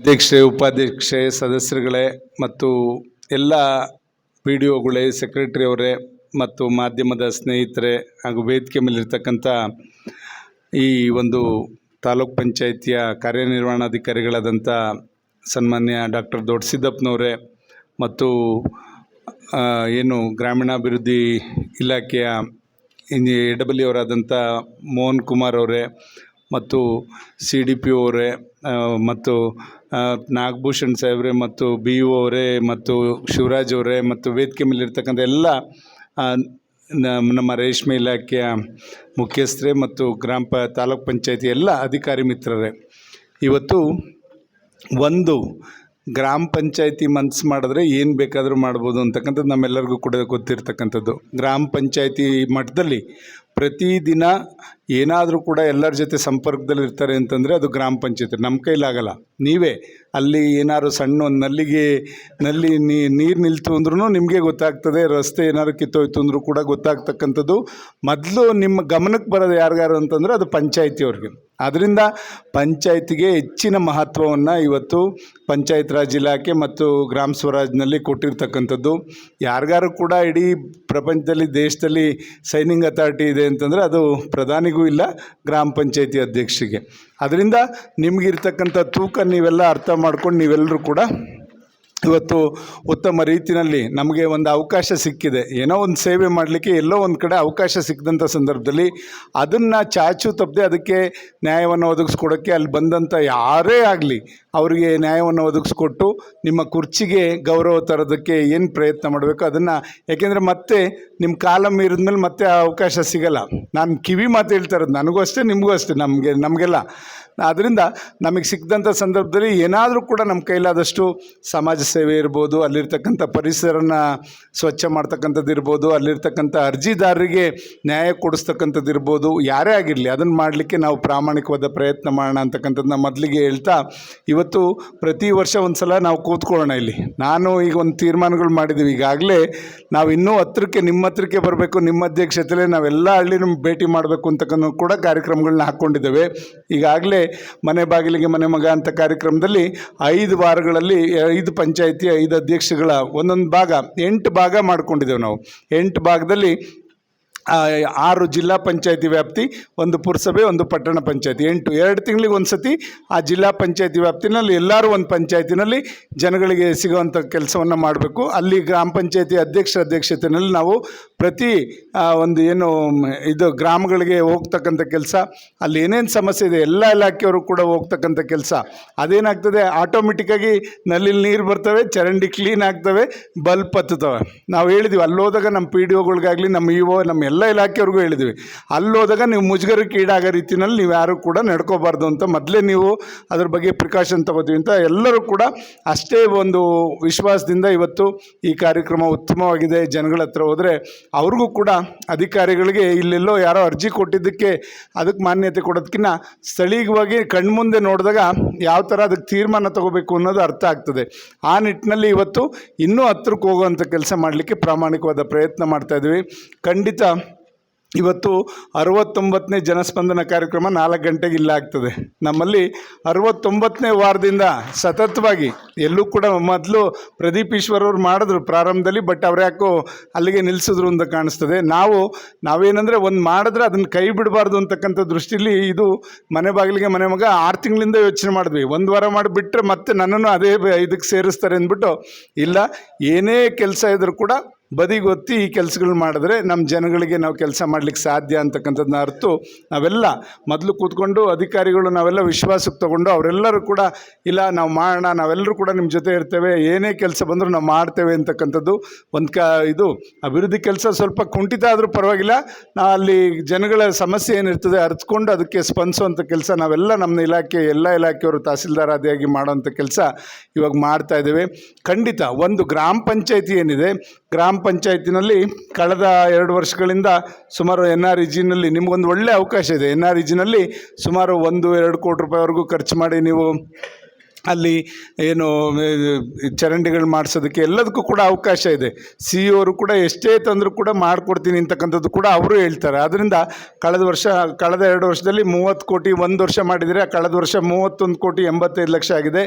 ಅಧ್ಯಕ್ಷೆ, ಉಪಾಧ್ಯಕ್ಷೆ, ಸದಸ್ಯರುಗಳೇ ಮತ್ತು ಎಲ್ಲ ಪಿ ಡಿ ಒಗಳೇ ಸೆಕ್ರೆಟ್ರಿ ಅವರೇ ಮತ್ತು ಮಾಧ್ಯಮದ ಸ್ನೇಹಿತರೆ ಹಾಗೂ ವೇದಿಕೆ ಮೇಲಿರ್ತಕ್ಕಂಥ ಈ ಒಂದು ತಾಲೂಕ್ ಪಂಚಾಯಿತಿಯ ಕಾರ್ಯನಿರ್ವಹಣಾಧಿಕಾರಿಗಳಾದಂಥ ಸನ್ಮಾನ್ಯ ಡಾಕ್ಟರ್ ದೊಡ್ಡ ಸಿದ್ದಪ್ಪನವರೇ ಮತ್ತು ಏನು ಗ್ರಾಮೀಣಾಭಿವೃದ್ಧಿ ಇಲಾಖೆಯ ಅವರಾದಂಥ ಮೋಹನ್ ಕುಮಾರ್ ಅವರೇ ಮತ್ತು ಸಿ ಡಿ ಪಿ ಅವರೇ ಮತ್ತು ನಾಗಭೂಷಣ್ ಸಾಹೇಬ್ರೆ ಮತ್ತು ಬಿ ಇ ಅವರೇ ಮತ್ತು ಶಿವರಾಜ್ ಅವರೇ ಮತ್ತು ವೇದಿಕೆ ಮೇಲಿರ್ತಕ್ಕಂಥ ಎಲ್ಲ ನಮ್ಮ ನಮ್ಮ ರೇಷ್ಮೆ ಇಲಾಖೆಯ ಮುಖ್ಯಸ್ಥರೇ ಮತ್ತು ಗ್ರಾಮ ಪ, ತಾಲೂಕ್ ಪಂಚಾಯತಿ ಎಲ್ಲ ಅಧಿಕಾರಿ ಮಿತ್ರರೇ. ಇವತ್ತು ಒಂದು ಗ್ರಾಮ ಪಂಚಾಯತಿ ಮನ್ಸು ಮಾಡಿದ್ರೆ ಏನು ಬೇಕಾದರೂ ಮಾಡ್ಬೋದು ಅಂತಕ್ಕಂಥದ್ದು ನಮ್ಮೆಲ್ಲರಿಗೂ ಕೂಡ ಗೊತ್ತಿರ್ತಕ್ಕಂಥದ್ದು. ಗ್ರಾಮ ಪಂಚಾಯತಿ ಮಟ್ಟದಲ್ಲಿ ಪ್ರತಿದಿನ ಏನಾದರೂ ಕೂಡ ಎಲ್ಲರ ಜೊತೆ ಸಂಪರ್ಕದಲ್ಲಿ ಇರ್ತಾರೆ ಅಂತಂದರೆ ಅದು ಗ್ರಾಮ ಪಂಚಾಯತ್. ನಮ್ಮ ಕೈಲಾಗಲ್ಲ ನೀವೇ ಅಲ್ಲಿ ಏನಾದ್ರು ಸಣ್ಣ ಒಂದು ನಲ್ಲಿಗೆ, ನಲ್ಲಿ ನೀರು ನಿಲ್ತು ಅಂದ್ರೂ ನಿಮಗೆ ಗೊತ್ತಾಗ್ತದೆ, ರಸ್ತೆ ಏನಾದ್ರು ಕಿತ್ತೋಯ್ತು ಅಂದರೂ ಕೂಡ ಗೊತ್ತಾಗ್ತಕ್ಕಂಥದ್ದು. ಮೊದಲು ನಿಮ್ಮ ಗಮನಕ್ಕೆ ಬರೋದು ಯಾರಿಗಾರು ಅಂತಂದರೆ ಅದು ಪಂಚಾಯತಿಯವ್ರಿಗೆ. ಆದ್ದರಿಂದ ಪಂಚಾಯತಿಗೆ ಹೆಚ್ಚಿನ ಮಹತ್ವವನ್ನು ಇವತ್ತು ಪಂಚಾಯತ್ ರಾಜ್ ಇಲಾಖೆ ಮತ್ತು ಗ್ರಾಮ ಸ್ವರಾಜ್ನಲ್ಲಿ ಕೊಟ್ಟಿರ್ತಕ್ಕಂಥದ್ದು. ಯಾರಿಗಾರು ಕೂಡ ಇಡೀ ಪ್ರಪಂಚದಲ್ಲಿ, ದೇಶದಲ್ಲಿ ಸೈನಿಂಗ್ ಅಥಾರಿಟಿ ಇದೆ ಅಂತಂದರೆ ಅದು ಪ್ರಧಾನಿಗೂ ಇಲ್ಲ, ಗ್ರಾಮ ಪಂಚಾಯತಿ ಅಧ್ಯಕ್ಷರಿಗೆ ಅದರಿಂದ ನಿಮಗಿರ್ತಕ್ಕಂಥ ತೂಕ ನೀವೆಲ್ಲ ಅರ್ಥ ಮಾಡ್ಕೊಂಡು ನೀವೆಲ್ಲರೂ ಕೂಡ ಇವತ್ತು ಉತ್ತಮ ರೀತಿಯಲ್ಲಿ ನಮಗೆ ಒಂದು ಅವಕಾಶ ಸಿಕ್ಕಿದೆ. ಏನೋ ಒಂದು ಸೇವೆ ಮಾಡಲಿಕ್ಕೆ ಎಲ್ಲೋ ಒಂದು ಕಡೆ ಅವಕಾಶ ಸಿಕ್ಕಿದಂಥ ಸಂದರ್ಭದಲ್ಲಿ ಅದನ್ನು ಚಾಚು ತಪ್ಪದೆ ಅದಕ್ಕೆ ನ್ಯಾಯವನ್ನು ಒದಗಿಸ್ಕೊಡೋಕ್ಕೆ ಅಲ್ಲಿ ಬಂದಂಥ ಯಾರೇ ಆಗಲಿ ಅವರಿಗೆ ನ್ಯಾಯವನ್ನು ಒದಗಿಸ್ಕೊಟ್ಟು ನಿಮ್ಮ ಕುರ್ಚಿಗೆ ಗೌರವ ತರೋದಕ್ಕೆ ಏನು ಪ್ರಯತ್ನ ಮಾಡಬೇಕು ಅದನ್ನು ಯಾಕೆಂದರೆ ಮತ್ತೆ ನಿಮ್ಮ ಕಾಲ ಮೀರಿದ್ಮೇಲೆ ಮತ್ತೆ ಆ ಅವಕಾಶ ಸಿಗಲ್ಲ. ನಾನು ಕಿವಿ ಮಾತು ಹೇಳ್ತಾ ಇರೋದು ನನಗೂ ಅಷ್ಟೇ, ನಿಮಗೂ ಅಷ್ಟೇ, ನಮಗೆ, ನಮಗೆಲ್ಲ. ಆದ್ದರಿಂದ ನಮಗೆ ಸಿಕ್ಕಿದಂಥ ಸಂದರ್ಭದಲ್ಲಿ ಏನಾದರೂ ಕೂಡ ನಮ್ಮ ಕೈಲಾದಷ್ಟು ಸಮಾಜ ಸೇವೆ ಇರ್ಬೋದು, ಅಲ್ಲಿರ್ತಕ್ಕಂಥ ಪರಿಸರನ ಸ್ವಚ್ಛ ಮಾಡ್ತಕ್ಕಂಥದ್ದು ಇರ್ಬೋದು, ಅಲ್ಲಿರ್ತಕ್ಕಂಥ ಅರ್ಜಿದಾರರಿಗೆ ನ್ಯಾಯ ಕೊಡಿಸ್ತಕ್ಕಂಥದ್ದು ಇರ್ಬೋದು, ಯಾರೇ ಆಗಿರಲಿ ಅದನ್ನು ಮಾಡಲಿಕ್ಕೆ ನಾವು ಪ್ರಾಮಾಣಿಕವಾದ ಪ್ರಯತ್ನ ಮಾಡೋಣ ಅಂತಕ್ಕಂಥದ್ದನ್ನ ಮೊದಲಿಗೆ ಹೇಳ್ತಾ, ಇವತ್ತು ಪ್ರತಿ ವರ್ಷ ಒಂದು ಸಲ ನಾವು ಕೂತ್ಕೊಳ್ಳೋಣ ಇಲ್ಲಿ. ನಾನು ಈಗ ಒಂದು ತೀರ್ಮಾನಗಳು ಮಾಡಿದ್ದೀವಿ ಈಗಾಗಲೇ ನಾವು ಇನ್ನೂ ಹತ್ರಕ್ಕೆ, ನಿಮ್ಮ ಹತ್ರಕ್ಕೆ ಬರಬೇಕು, ನಿಮ್ಮ ಅಧ್ಯಕ್ಷತೆಯಲ್ಲೇ ನಾವೆಲ್ಲ ಹಳ್ಳಿನ ಭೇಟಿ ಮಾಡಬೇಕು ಅಂತಕ್ಕಂಥ ಕೂಡ ಕಾರ್ಯಕ್ರಮಗಳನ್ನ ಹಾಕ್ಕೊಂಡಿದ್ದೇವೆ. ಈಗಾಗಲೇ ಮನೆ ಬಾಗಿಲಿಗೆ ಮನೆ ಮಗ ಅಂತ ಕಾರ್ಯಕ್ರಮದಲ್ಲಿ ಐದು ವಾರಗಳಲ್ಲಿ, ಐದು ಪಂಚಾಯತಿ ಐದು ಅಧ್ಯಕ್ಷಗಳ ಒಂದೊಂದು ಭಾಗ ಎಂಟು ಭಾಗ ಮಾಡ್ಕೊಂಡಿದ್ದೇವೆ ನಾವು. ಎಂಟು ಭಾಗದಲ್ಲಿ ಆರು ಜಿಲ್ಲಾ ಪಂಚಾಯತಿ ವ್ಯಾಪ್ತಿ, ಒಂದು ಪುರಸಭೆ, ಒಂದು ಪಟ್ಟಣ ಪಂಚಾಯತಿ. ಎಂಟು, ಎರಡು ತಿಂಗಳಿಗೆ ಒಂದು ಸತಿ ಆ ಜಿಲ್ಲಾ ಪಂಚಾಯತಿ ವ್ಯಾಪ್ತಿನಲ್ಲಿ ಎಲ್ಲರೂ ಒಂದು ಪಂಚಾಯತಿನಲ್ಲಿ ಜನಗಳಿಗೆ ಸಿಗುವಂಥ ಕೆಲಸವನ್ನು ಮಾಡಬೇಕು. ಅಲ್ಲಿ ಗ್ರಾಮ ಪಂಚಾಯತಿ ಅಧ್ಯಕ್ಷ ಅಧ್ಯಕ್ಷತೆಯಲ್ಲಿ ನಾವು ಪ್ರತಿ ಒಂದು ಏನು, ಇದು ಗ್ರಾಮಗಳಿಗೆ ಹೋಗ್ತಕ್ಕಂಥ ಕೆಲಸ, ಅಲ್ಲಿ ಏನೇನು ಸಮಸ್ಯೆ ಇದೆ, ಎಲ್ಲ ಇಲಾಖೆಯವರು ಕೂಡ ಹೋಗ್ತಕ್ಕಂಥ ಕೆಲಸ. ಅದೇನಾಗ್ತದೆ ಆಟೋಮೆಟಿಕ್ಕಾಗಿ ನಲ್ಲಿಲಿ ನೀರು ಬರ್ತವೆ, ಚರಂಡಿ ಕ್ಲೀನ್ ಆಗ್ತವೆ, ಬಲ್ಪ್ ಹತ್ತುತ್ತವೆ. ನಾವು ಹೇಳಿದ್ವಿ ಅಲ್ಲಿ ಹೋದಾಗ ನಮ್ಮ ಪಿ ಡಿ ಒಗಳಿಗಾಗಲಿ ನಮ್ಮ ಇ ಒ ನಮ್ಮ ಎಲ್ಲ ಇಲಾಖೆಯವ್ರಿಗೂ ಹೇಳಿದ್ವಿ. ಅಲ್ಲಿ ಹೋದಾಗ ನೀವು ಮುಜುಗರಕ್ಕೆ ಈಡಾಗೋ ರೀತಿಯಲ್ಲಿ ನೀವು ಯಾರು ಕೂಡ ನಡ್ಕೋಬಾರ್ದು ಅಂತ ಮೊದಲೇ ನೀವು ಅದ್ರ ಬಗ್ಗೆ ಪ್ರಿಕಾಷನ್ ತಗೋತೀವಿ ಅಂತ ಎಲ್ಲರೂ ಕೂಡ ಅಷ್ಟೇ ಒಂದು ವಿಶ್ವಾಸದಿಂದ ಇವತ್ತು ಈ ಕಾರ್ಯಕ್ರಮ ಉತ್ತಮವಾಗಿದೆ, ಜನಗಳ ಹತ್ರ ಹೋದರೆ ಅವ್ರಿಗೂ ಕೂಡ ಅಧಿಕಾರಿಗಳಿಗೆ ಇಲ್ಲೆಲ್ಲೋ ಯಾರೋ ಅರ್ಜಿ ಕೊಟ್ಟಿದ್ದಕ್ಕೆ ಅದಕ್ಕೆ ಮಾನ್ಯತೆ ಕೊಡೋದಕ್ಕಿಂತ ಸ್ಥಳೀಯವಾಗಿ ಕಣ್ಮುಂದೆ ನೋಡಿದಾಗ ಯಾವ ಥರ ಅದಕ್ಕೆ ತೀರ್ಮಾನ ತಗೋಬೇಕು ಅನ್ನೋದು ಅರ್ಥ ಆಗ್ತದೆ. ಆ ನಿಟ್ಟಿನಲ್ಲಿ ಇವತ್ತು ಇನ್ನೂ ಹತ್ರಕ್ಕೆ ಹೋಗುವಂಥ ಕೆಲಸ ಮಾಡಲಿಕ್ಕೆ ಪ್ರಾಮಾಣಿಕವಾದ ಪ್ರಯತ್ನ ಮಾಡ್ತಾ ಇದ್ದೀವಿ. ಖಂಡಿತ ಇವತ್ತು ಅರವತ್ತೊಂಬತ್ತನೇ ಜನಸ್ಪಂದನ ಕಾರ್ಯಕ್ರಮ ನಾಲ್ಕು ಗಂಟೆಗೆ ಇಲ್ಲ ಆಗ್ತದೆ. ನಮ್ಮಲ್ಲಿ ಅರವತ್ತೊಂಬತ್ತನೇ ವಾರದಿಂದ ಸತತವಾಗಿ, ಎಲ್ಲೂ ಕೂಡ ಮೊದಲು ಪ್ರದೀಪ್ ಈಶ್ವರವ್ರು ಮಾಡಿದ್ರು ಪ್ರಾರಂಭದಲ್ಲಿ, ಬಟ್ ಅವ್ರು ಯಾಕೋ ಅಲ್ಲಿಗೆ ನಿಲ್ಲಿಸಿದ್ರು ಅಂತ ಕಾಣಿಸ್ತದೆ. ನಾವು, ನಾವೇನಂದರೆ ಒಂದು ಮಾಡಿದ್ರೆ ಅದನ್ನು ಕೈ ಬಿಡಬಾರ್ದು ಅಂತಕ್ಕಂಥ ದೃಷ್ಟಿಲಿ ಇದು ಮನೆ ಬಾಗಿಲಿಗೆ ಮನೆ ಮಗ ಆರು ತಿಂಗಳಿಂದ ಯೋಚನೆ ಮಾಡಿದ್ವಿ. ಒಂದು ವಾರ ಮಾಡಿಬಿಟ್ರೆ ಮತ್ತೆ ನನ್ನನ್ನು ಅದೇ ಇದಕ್ಕೆ ಸೇರಿಸ್ತಾರೆ ಅಂದ್ಬಿಟ್ಟು, ಇಲ್ಲ, ಏನೇ ಕೆಲಸ ಇದ್ರೂ ಕೂಡ ಬದಿಗೊತ್ತಿ ಈ ಕೆಲಸಗಳು ಮಾಡಿದ್ರೆ ನಮ್ಮ ಜನಗಳಿಗೆ ನಾವು ಕೆಲಸ ಮಾಡಲಿಕ್ಕೆ ಸಾಧ್ಯ ಅಂತಕ್ಕಂಥದ್ದನ್ನ ಅರ್ತು ನಾವೆಲ್ಲ ಮೊದಲು ಕೂತ್ಕೊಂಡು ಅಧಿಕಾರಿಗಳು ನಾವೆಲ್ಲ ವಿಶ್ವಾಸಕ್ಕೆ ತಗೊಂಡು ಅವರೆಲ್ಲರೂ ಕೂಡ, ಇಲ್ಲ, ನಾವು ಮಾಡೋಣ, ನಾವೆಲ್ಲರೂ ಕೂಡ ನಿಮ್ಮ ಜೊತೆ ಇರ್ತೇವೆ, ಏನೇ ಕೆಲಸ ಬಂದರೂ ನಾವು ಮಾಡ್ತೇವೆ ಅಂತಕ್ಕಂಥದ್ದು ಒಂದು ಕ, ಇದು ಅಭಿವೃದ್ಧಿ ಕೆಲಸ ಸ್ವಲ್ಪ ಕುಂಠಿತ ಆದರೂ ಪರವಾಗಿಲ್ಲ ನಾವು ಅಲ್ಲಿ ಜನಗಳ ಸಮಸ್ಯೆ ಏನಿರ್ತದೆ ಅರ್ಥಕೊಂಡು ಅದಕ್ಕೆ ಸ್ಪಂದಿಸುವಂಥ ಕೆಲಸ ನಾವೆಲ್ಲ ನಮ್ಮ ಇಲಾಖೆ, ಎಲ್ಲ ಇಲಾಖೆಯವರು ತಹಸೀಲ್ದಾರಾದಿಯಾಗಿ ಮಾಡುವಂಥ ಕೆಲಸ ಇವಾಗ ಮಾಡ್ತಾ ಇದ್ದೇವೆ. ಖಂಡಿತ ಒಂದು ಗ್ರಾಮ ಪಂಚಾಯತಿ ಏನಿದೆ, ಗ್ರಾಮ ಪಂಚಾಯತಿನಲ್ಲಿ ಕಳೆದ ಎರಡು ವರ್ಷಗಳಿಂದ ಸುಮಾರು ಎನ್ ಆರ್ ಇಜಿನಲ್ಲಿ ನಿಮಗೊಂದು ಒಳ್ಳೆಯ ಅವಕಾಶ ಇದೆ. ಎನ್ ಆರ್ ಇಜಿನಲ್ಲಿ ಸುಮಾರು ಒಂದು, ಎರಡು ಕೋಟಿ ರೂಪಾಯಿವರೆಗೂ ಖರ್ಚು ಮಾಡಿ ನೀವು ಅಲ್ಲಿ ಏನು ಚರಂಡಿಗಳು ಮಾಡಿಸೋದಕ್ಕೆ ಎಲ್ಲದಕ್ಕೂ ಕೂಡ ಅವಕಾಶ ಇದೆ. ಸಿ ಇವರು ಕೂಡ ಎಷ್ಟೇ ತಂದರೂ ಕೂಡ ಮಾಡಿಕೊಡ್ತೀನಿ ಅಂತಕ್ಕಂಥದ್ದು ಕೂಡ ಅವರು ಹೇಳ್ತಾರೆ. ಆದ್ದರಿಂದ ಕಳೆದ ವರ್ಷ, ಕಳೆದ ಎರಡು ವರ್ಷದಲ್ಲಿ ಮೂವತ್ತು ಕೋಟಿ ಒಂದು ವರ್ಷ ಮಾಡಿದರೆ ಕಳೆದ ವರ್ಷ ಮೂವತ್ತೊಂದು ಕೋಟಿ ಎಂಬತ್ತೈದು ಲಕ್ಷ ಆಗಿದೆ.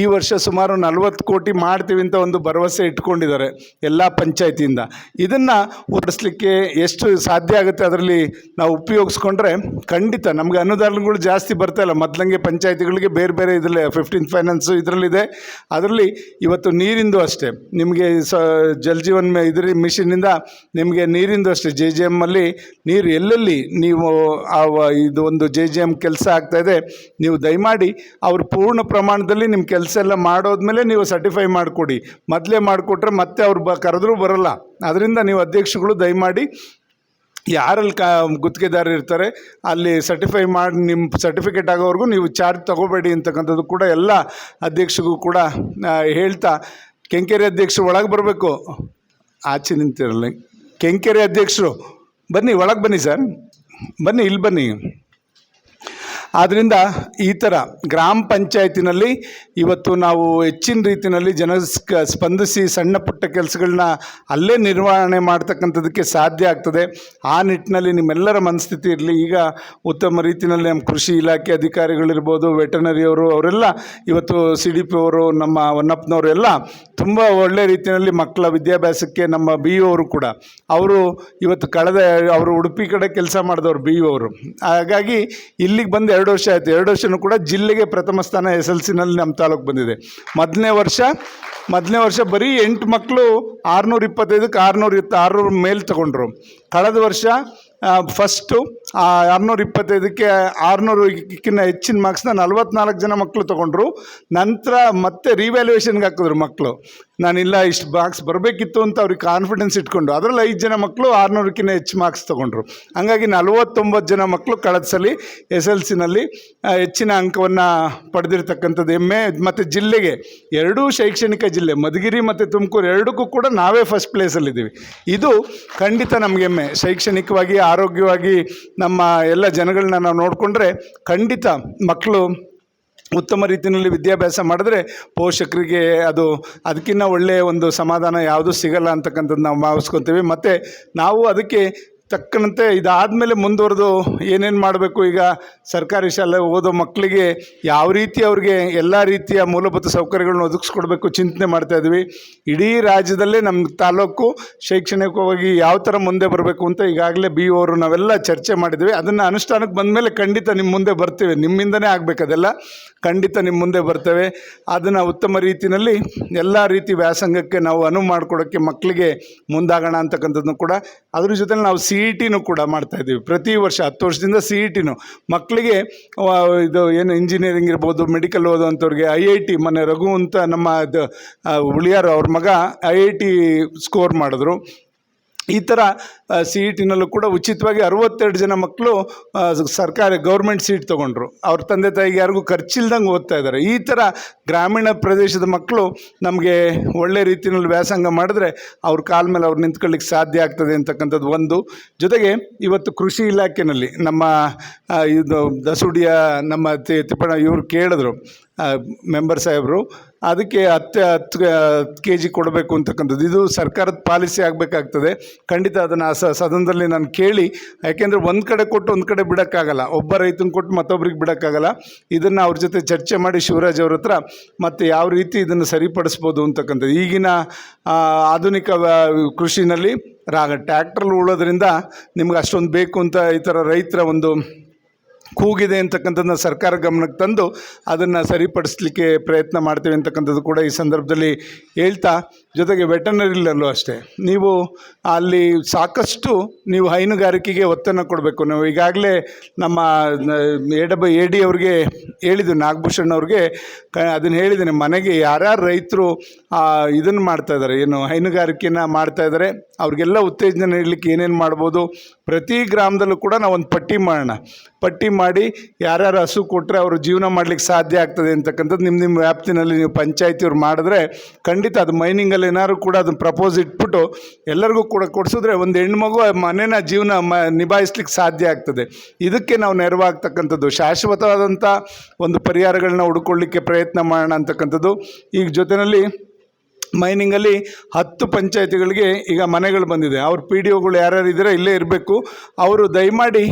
ಈ ವರ್ಷ ಸುಮಾರು ನಲವತ್ತು ಕೋಟಿ ಮಾಡ್ತೀವಿ ಅಂತ ಒಂದು ಭರವಸೆ ಇಟ್ಕೊಂಡಿದ್ದಾರೆ ಎಲ್ಲ ಪಂಚಾಯತಿಯಿಂದ. ಇದನ್ನು ಓಡಿಸ್ಲಿಕ್ಕೆ ಎಷ್ಟು ಸಾಧ್ಯ ಆಗುತ್ತೆ ಅದರಲ್ಲಿ ನಾವು ಉಪಯೋಗಿಸ್ಕೊಂಡ್ರೆ ಖಂಡಿತ ನಮಗೆ ಅನುದಾನಗಳು ಜಾಸ್ತಿ ಬರ್ತಾ ಇಲ್ಲ. ಮೊದಲಂಗೆ ಪಂಚಾಯತಿಗಳಿಗೆ ಬೇರೆ ಬೇರೆ ಇದರಲ್ಲಿ ಫಿಫ್ಟೀನ್ ಫೈನಾನ್ಸು ಇದರಲ್ಲಿದೆ. ಅದರಲ್ಲಿ ಇವತ್ತು ನೀರಿಂದು ಅಷ್ಟೇ. ನಿಮಗೆ ಸ, ಜಲ್ ಜೀವನ್ ಮೇ ಇದ್ರ ಮಿಷಿನಿಂದ ನಿಮಗೆ ನೀರಿಂದು ಅಷ್ಟೇ. ಜೆ ಜೆ ಎಮ್ಮಲ್ಲಿ ನೀರು ಎಲ್ಲೆಲ್ಲಿ ನೀವು ಆ ಇದು ಒಂದು ಜೆ ಜೆ ಎಂ ಕೆಲಸ ಆಗ್ತಾಯಿದೆ ನೀವು ದಯಮಾಡಿ ಅವರು ಪೂರ್ಣ ಪ್ರಮಾಣದಲ್ಲಿ ನಿಮ್ಮ ಕೆಲಸ ಎಲ್ಲ ಮಾಡೋದ್ಮೇಲೆ ನೀವು ಸರ್ಟಿಫೈ ಮಾಡಿಕೊಡಿ. ಮೊದಲೇ ಮಾಡಿಕೊಟ್ರೆ ಮತ್ತೆ ಅವ್ರು ಬ, ಕರೆದ್ರೂ ಬರೋಲ್ಲ. ಅದರಿಂದ ನೀವು ಅಧ್ಯಕ್ಷಗಳು ದಯಮಾಡಿ ಯಾರಲ್ಲಿ ಕಾ ಗುತ್ತಿಗೆದಾರರು ಇರ್ತಾರೆ. ಅಲ್ಲಿ ಸರ್ಟಿಫೈ ಮಾಡಿ ನಿಮ್ಮ ಸರ್ಟಿಫಿಕೇಟ್ ಆಗೋವರೆಗೂ ನೀವು ಚಾರ್ಜ್ ತಗೋಬೇಡಿ ಅಂತಕ್ಕಂಥದ್ದು ಕೂಡ ಎಲ್ಲ ಅಧ್ಯಕ್ಷಗೂ ಕೂಡ ಹೇಳ್ತಾ, ಕೆಂಕೆರೆ ಅಧ್ಯಕ್ಷರು ಒಳಗೆ ಬರಬೇಕು. ಆಚೆ ನಿಂತಿರಲಿ. ಕೆಂಕೆರೆ ಅಧ್ಯಕ್ಷರು, ಬನ್ನಿ, ಒಳಗೆ ಬನ್ನಿ ಸರ್. ಬನ್ನಿ, ಇಲ್ಲಿ ಬನ್ನಿ. ಆದ್ದರಿಂದ ಈ ಥರ ಗ್ರಾಮ ಪಂಚಾಯತಿನಲ್ಲಿ ಇವತ್ತು ನಾವು ಹೆಚ್ಚಿನ ರೀತಿಯಲ್ಲಿ ಜನ ಸ್ಪಂದಿಸಿ ಸಣ್ಣ ಪುಟ್ಟ ಕೆಲಸಗಳನ್ನ ಅಲ್ಲೇ ನಿರ್ವಹಣೆ ಮಾಡ್ತಕ್ಕಂಥದ್ದಕ್ಕೆ ಸಾಧ್ಯ ಆಗ್ತದೆ. ಆ ನಿಟ್ಟಿನಲ್ಲಿ ನಿಮ್ಮೆಲ್ಲರ ಮನಸ್ಥಿತಿ ಇರಲಿ. ಈಗ ಉತ್ತಮ ರೀತಿಯಲ್ಲಿ ನಮ್ಮ ಕೃಷಿ ಇಲಾಖೆ ಅಧಿಕಾರಿಗಳಿರ್ಬೋದು ವೆಟನರಿಯವರು ಅವರೆಲ್ಲ ಇವತ್ತು ಸಿ ಡಿ ಪಿ ಅವರು, ನಮ್ಮ ಹೊನ್ನಪ್ಪನವರು ಎಲ್ಲ ತುಂಬ ಒಳ್ಳೆ ರೀತಿಯಲ್ಲಿ ಮಕ್ಕಳ ವಿದ್ಯಾಭ್ಯಾಸಕ್ಕೆ ನಮ್ಮ ಬಿ ಇ ಅವರು ಕೂಡ ಅವರು ಇವತ್ತು ಕಳೆದ, ಅವರು ಉಡುಪಿ ಕಡೆ ಕೆಲಸ ಮಾಡಿದವರು ಬಿ ಇ ಅವರು. ಹಾಗಾಗಿ ಇಲ್ಲಿಗೆ ಬಂದು ವರ್ಷ ಆಯಿತು. ಎರಡು ವರ್ಷನೂ ಕೂಡ ಜಿಲ್ಲೆಗೆ ಪ್ರಥಮ ಸ್ಥಾನ ಎಸ್ ಎಲ್ ಸಿನಲ್ಲಿ ನಮ್ಮ ತಾಲೂಕು ಬಂದಿದೆ. ಮೊದಲನೇ ವರ್ಷ ಮೊದಲನೇ ವರ್ಷ ಬರೀ ಎಂಟು ಮಕ್ಕಳು ಆರುನೂರ ಇಪ್ಪತ್ತೈದಕ್ಕೆ ಆರುನೂರ ಇತ್ತು, ಆರುನೂರ ಮೇಲೆ ತಗೊಂಡ್ರು. ಕಳೆದ ವರ್ಷ ಫಸ್ಟು ಆರುನೂರ ಇಪ್ಪತ್ತೈದಕ್ಕೆ ಆರುನೂರಕ್ಕಿಂತ ಹೆಚ್ಚಿನ ಮಾರ್ಕ್ಸ್ನ ನಲ್ವತ್ನಾಲ್ಕು ಜನ ಮಕ್ಕಳು ತೊಗೊಂಡ್ರು. ನಂತರ ಮತ್ತೆ ರಿವ್ಯಾಲ್ಯೂಯೇಷನ್ಗೆ ಹಾಕಿದ್ರು ಮಕ್ಕಳು. ನಾನಿಲ್ಲ, ಇಷ್ಟು ಮಾರ್ಕ್ಸ್ ಬರಬೇಕಿತ್ತು ಅಂತ ಅವ್ರಿಗೆ ಕಾನ್ಫಿಡೆನ್ಸ್ ಇಟ್ಕೊಂಡು, ಅದರಲ್ಲಿ ಐದು ಜನ ಮಕ್ಕಳು ಆರುನೂರಕ್ಕಿಂತ ಹೆಚ್ಚು ಮಾರ್ಕ್ಸ್ ತೊಗೊಂಡ್ರು. ಹಂಗಾಗಿ ನಲವತ್ತೊಂಬತ್ತು ಜನ ಮಕ್ಕಳು ಕಳೆದ ಸಲ ಎಸ್ ಎಲ್ ಸಿನಲ್ಲಿ ಹೆಚ್ಚಿನ ಅಂಕವನ್ನು ಪಡೆದಿರ್ತಕ್ಕಂಥದ್ದು ಹೆಮ್ಮೆ. ಮತ್ತು ಜಿಲ್ಲೆಗೆ ಎರಡೂ ಶೈಕ್ಷಣಿಕ ಜಿಲ್ಲೆ, ಮಧುಗಿರಿ ಮತ್ತು ತುಮಕೂರು ಎರಡಕ್ಕೂ ಕೂಡ ನಾವೇ ಫಸ್ಟ್ ಪ್ಲೇಸಲ್ಲಿದ್ದೀವಿ ಇದು ಖಂಡಿತ ನಮಗೆ ಹೆಮ್ಮೆ. ಶೈಕ್ಷಣಿಕವಾಗಿ, ಆರೋಗ್ಯವಾಗಿ ನಮ್ಮ ಎಲ್ಲ ಜನಗಳನ್ನ ನಾವು ನೋಡಿಕೊಂಡ್ರೆ ಖಂಡಿತ ಮಕ್ಕಳು ಉತ್ತಮ ರೀತಿಯಲ್ಲಿ ವಿದ್ಯಾಭ್ಯಾಸ ಮಾಡಿದ್ರೆ ಪೋಷಕರಿಗೆ ಅದು ಅದಕ್ಕಿಂತ ಒಳ್ಳೆಯ ಒಂದು ಸಮಾಧಾನ ಯಾವುದೂ ಸಿಗಲ್ಲ ಅಂತಕ್ಕಂಥದ್ದು ನಾವು ಭಾವಿಸ್ಕೊತೀವಿ. ಮತ್ತು ನಾವು ಅದಕ್ಕೆ ತಕ್ಕಂತೆ ಇದಾದಮೇಲೆ ಮುಂದುವರೆದು ಏನೇನು ಮಾಡಬೇಕು ಈಗ ಸರ್ಕಾರಿ ಶಾಲೆ ಓದೋ ಮಕ್ಕಳಿಗೆ ಯಾವ ರೀತಿ ಅವ್ರಿಗೆ ಎಲ್ಲ ರೀತಿಯ ಮೂಲಭೂತ ಸೌಕರ್ಯಗಳನ್ನ ಒದಗಿಸ್ಕೊಡ್ಬೇಕು ಚಿಂತನೆ ಮಾಡ್ತಾ ಇದ್ವಿ. ಇಡೀ ರಾಜ್ಯದಲ್ಲೇ ನಮ್ಮ ತಾಲೂಕು ಶೈಕ್ಷಣಿಕವಾಗಿ ಯಾವ ಥರ ಮುಂದೆ ಬರಬೇಕು ಅಂತ ಈಗಾಗಲೇ ಬಿ ಅವರು ನಾವೆಲ್ಲ ಚರ್ಚೆ ಮಾಡಿದ್ವಿ. ಅದನ್ನು ಅನುಷ್ಠಾನಕ್ಕೆ ಬಂದಮೇಲೆ ಖಂಡಿತ ನಿಮ್ಮ ಮುಂದೆ ಬರ್ತೀವಿ. ನಿಮ್ಮಿಂದನೇ ಆಗಬೇಕು ಅದೆಲ್ಲ. ಖಂಡಿತ ನಿಮ್ಮ ಮುಂದೆ ಬರ್ತೇವೆ. ಅದನ್ನು ಉತ್ತಮ ರೀತಿಯಲ್ಲಿ ಎಲ್ಲ ರೀತಿ ವ್ಯಾಸಂಗಕ್ಕೆ ನಾವು ಅನುವು ಮಾಡಿಕೊಡೋಕ್ಕೆ ಮಕ್ಕಳಿಗೆ ಮುಂದಾಗೋಣ ಅಂತಕ್ಕಂಥದ್ದು ಕೂಡ ಅದ್ರ ಜೊತೆಲಿ ನಾವು ಸಿ ಇ ಟಿನೂ ಕೂಡ ಮಾಡ್ತಾ ಇದ್ದೀವಿ. ಪ್ರತಿ ವರ್ಷ ಹತ್ತು ವರ್ಷದಿಂದ ಸಿ ಇ ಟಿನು ಮಕ್ಕಳಿಗೆ ಇದು ಏನು ಇಂಜಿನಿಯರಿಂಗ್ ಇರ್ಬೋದು ಮೆಡಿಕಲ್ ಓದೋವಂಥವ್ರಿಗೆ ಐ ಐ ಟಿ ಮೊನ್ನೆ ರಘು ಅಂತ ನಮ್ಮ ಇದು ಉಳಿಯಾರು ಅವ್ರ ಮಗ ಐ ಐ ಟಿ ಸ್ಕೋರ್ ಮಾಡಿದ್ರು. ಈ ಥರ ಸಿ ಕೂಡ ಉಚಿತವಾಗಿ ಅರವತ್ತೆರಡು ಜನ ಮಕ್ಕಳು ಸರ್ಕಾರಿ ಗೌರ್ಮೆಂಟ್ ಸೀಟ್ ತೊಗೊಂಡ್ರು. ಅವ್ರ ತಂದೆ ತಾಯಿಗೆ ಯಾರಿಗೂ ಖರ್ಚಿಲ್ದಂಗೆ ಓದ್ತಾ ಇದ್ದಾರೆ ಈ ಥರ ಗ್ರಾಮೀಣ ಪ್ರದೇಶದ ಮಕ್ಕಳು ನಮಗೆ ಒಳ್ಳೆ ರೀತಿಯಲ್ಲಿ ವ್ಯಾಸಂಗ ಮಾಡಿದ್ರೆ ಅವ್ರ ಕಾಲ ಮೇಲೆ ಅವ್ರು ನಿಂತ್ಕೊಳ್ಳಿಕ್ಕೆ ಸಾಧ್ಯ ಆಗ್ತದೆ ಅಂತಕ್ಕಂಥದ್ದು ಒಂದು. ಜೊತೆಗೆ ಇವತ್ತು ಕೃಷಿ ಇಲಾಖೆಯಲ್ಲಿ ನಮ್ಮ ಇದು ದಸುಡಿಯ ನಮ್ಮ ತಿಪ್ಪಣ್ಣ ಇವರು ಕೇಳಿದ್ರು. ಮೆಂಬರ್ ಸಾಹೇಬರು ಅದಕ್ಕೆ ಹತ್ತು ಹತ್ತು ಕೆ ಜಿ ಕೊಡಬೇಕು ಅಂತಕ್ಕಂಥದ್ದು. ಇದು ಸರ್ಕಾರದ ಪಾಲಿಸಿ ಆಗಬೇಕಾಗ್ತದೆ. ಖಂಡಿತ ಅದನ್ನು ಸದನದಲ್ಲಿ ನಾನು ಕೇಳಿ, ಯಾಕೆಂದರೆ ಒಂದು ಕಡೆ ಕೊಟ್ಟು ಒಂದು ಕಡೆ ಬಿಡೋಕ್ಕಾಗಲ್ಲ. ಒಬ್ಬ ರೈತನ ಕೊಟ್ಟು ಮತ್ತೊಬ್ರಿಗೆ ಬಿಡೋಕ್ಕಾಗಲ್ಲ. ಇದನ್ನು ಅವ್ರ ಜೊತೆ ಚರ್ಚೆ ಮಾಡಿ ಶಿವರಾಜ್ ಅವ್ರ ಹತ್ರ ಮತ್ತು ಯಾವ ರೀತಿ ಇದನ್ನು ಸರಿಪಡಿಸ್ಬೋದು ಅಂತಕ್ಕಂಥದ್ದು. ಈಗಿನ ಆಧುನಿಕ ಕೃಷಿನಲ್ಲಿ ರಾ ಟ್ಯಾಕ್ಟ್ರಲ್ಲಿ ಉಳೋದ್ರಿಂದ ನಿಮ್ಗೆ ಅಷ್ಟೊಂದು ಬೇಕು ಅಂತ ಈ ಥರ ರೈತರ ಒಂದು ಕೂಗಿದೆ ಅಂತಕ್ಕಂಥದ್ದನ್ನ ಸರ್ಕಾರ ಗಮನಕ್ಕೆ ತಂದು ಅದನ್ನು ಸರಿಪಡಿಸ್ಲಿಕ್ಕೆ ಪ್ರಯತ್ನ ಮಾಡ್ತೀವಿ ಅಂತಕ್ಕಂಥದ್ದು ಕೂಡ ಈ ಸಂದರ್ಭದಲ್ಲಿ ಹೇಳ್ತಾ ಜೊತೆಗೆ ವೆಟನರಿಲ್ಲೂ ಅಷ್ಟೇ. ನೀವು ಅಲ್ಲಿ ಸಾಕಷ್ಟು ನೀವು ಹೈನುಗಾರಿಕೆಗೆ ಒತ್ತನ್ನು ಕೊಡಬೇಕು. ನಾವು ಈಗಾಗಲೇ ನಮ್ಮ ಎ ಡಬ ಎ ಡಿ ಅವ್ರಿಗೆ ಹೇಳಿದ್ದು ನಾಗಭೂಷಣ್ ಅವ್ರಿಗೆ. ಕ, ಅದನ್ನು ಹೇಳಿದ್ದೀನಿ, ಮನೆಗೆ ಯಾರ್ಯಾರು ರೈತರು ಇದನ್ನು ಮಾಡ್ತಾ ಇದ್ದಾರೆ ಏನು ಹೈನುಗಾರಿಕೆನ ಮಾಡ್ತಾ ಇದ್ದಾರೆ ಅವ್ರಿಗೆಲ್ಲ ಉತ್ತೇಜನ ನೀಡಲಿಕ್ಕೆ ಏನೇನು ಮಾಡ್ಬೋದು, ಪ್ರತಿ ಗ್ರಾಮದಲ್ಲೂ ಕೂಡ ನಾವು ಒಂದು ಪಟ್ಟಿ ಮಾಡೋಣ. ಪಟ್ಟಿ ಮಾಡಿ ಯಾರ್ಯಾರು ಹಸು ಕೊಟ್ಟರೆ ಅವರು ಜೀವನ ಮಾಡಲಿಕ್ಕೆ ಸಾಧ್ಯ ಆಗ್ತದೆ ಅಂತಕ್ಕಂಥದ್ದು ನಿಮ್ಮ ನಿಮ್ಮ ವ್ಯಾಪ್ತಿನಲ್ಲಿ ನೀವು ಪಂಚಾಯತಿಯವ್ರು ಮಾಡಿದ್ರೆ ಖಂಡಿತ ಅದು ಮೈನಿಂಗಲ್ಲಿ ಮನೆಗಳಲ್ಲಿ ಏನಾದ್ರು ಕೂಡ ಅದನ್ನು ಪ್ರಪೋಸ್ ಇಟ್ಬಿಟ್ಟು ಎಲ್ಲರಿಗೂ ಕೂಡ ಕೊಡಿಸಿದ್ರೆ ಒಂದು ಹೆಣ್ಮಗು ಮನೆನ ಜೀವನ ಮ, ನಿಭಾಯಿಸ್ಲಿಕ್ಕೆ ಸಾಧ್ಯ ಆಗ್ತದೆ. ಇದಕ್ಕೆ ನಾವು ನೆರವಾಗ್ತಕ್ಕಂಥದ್ದು. ಶಾಶ್ವತವಾದಂಥ ಒಂದು ಪರಿಹಾರಗಳನ್ನ ಹುಡ್ಕೊಳ್ಳಿಕ್ಕೆ ಪ್ರಯತ್ನ ಮಾಡೋಣ ಅಂತಕ್ಕಂಥದ್ದು. ಈಗ ಜೊತೆಯಲ್ಲಿ ಮೈನಿಂಗಲ್ಲಿ ಹತ್ತು ಪಂಚಾಯತಿಗಳಿಗೆ ಈಗ ಮನೆಗಳು ಬಂದಿದೆ. ಅವ್ರ ಪಿ ಡಿ ಒಗಳು ಯಾರ್ಯಾರು ಇದ್ದಾರೆ ಇಲ್ಲೇ ಇರಬೇಕು. ಅವರು ದಯಮಾಡಿ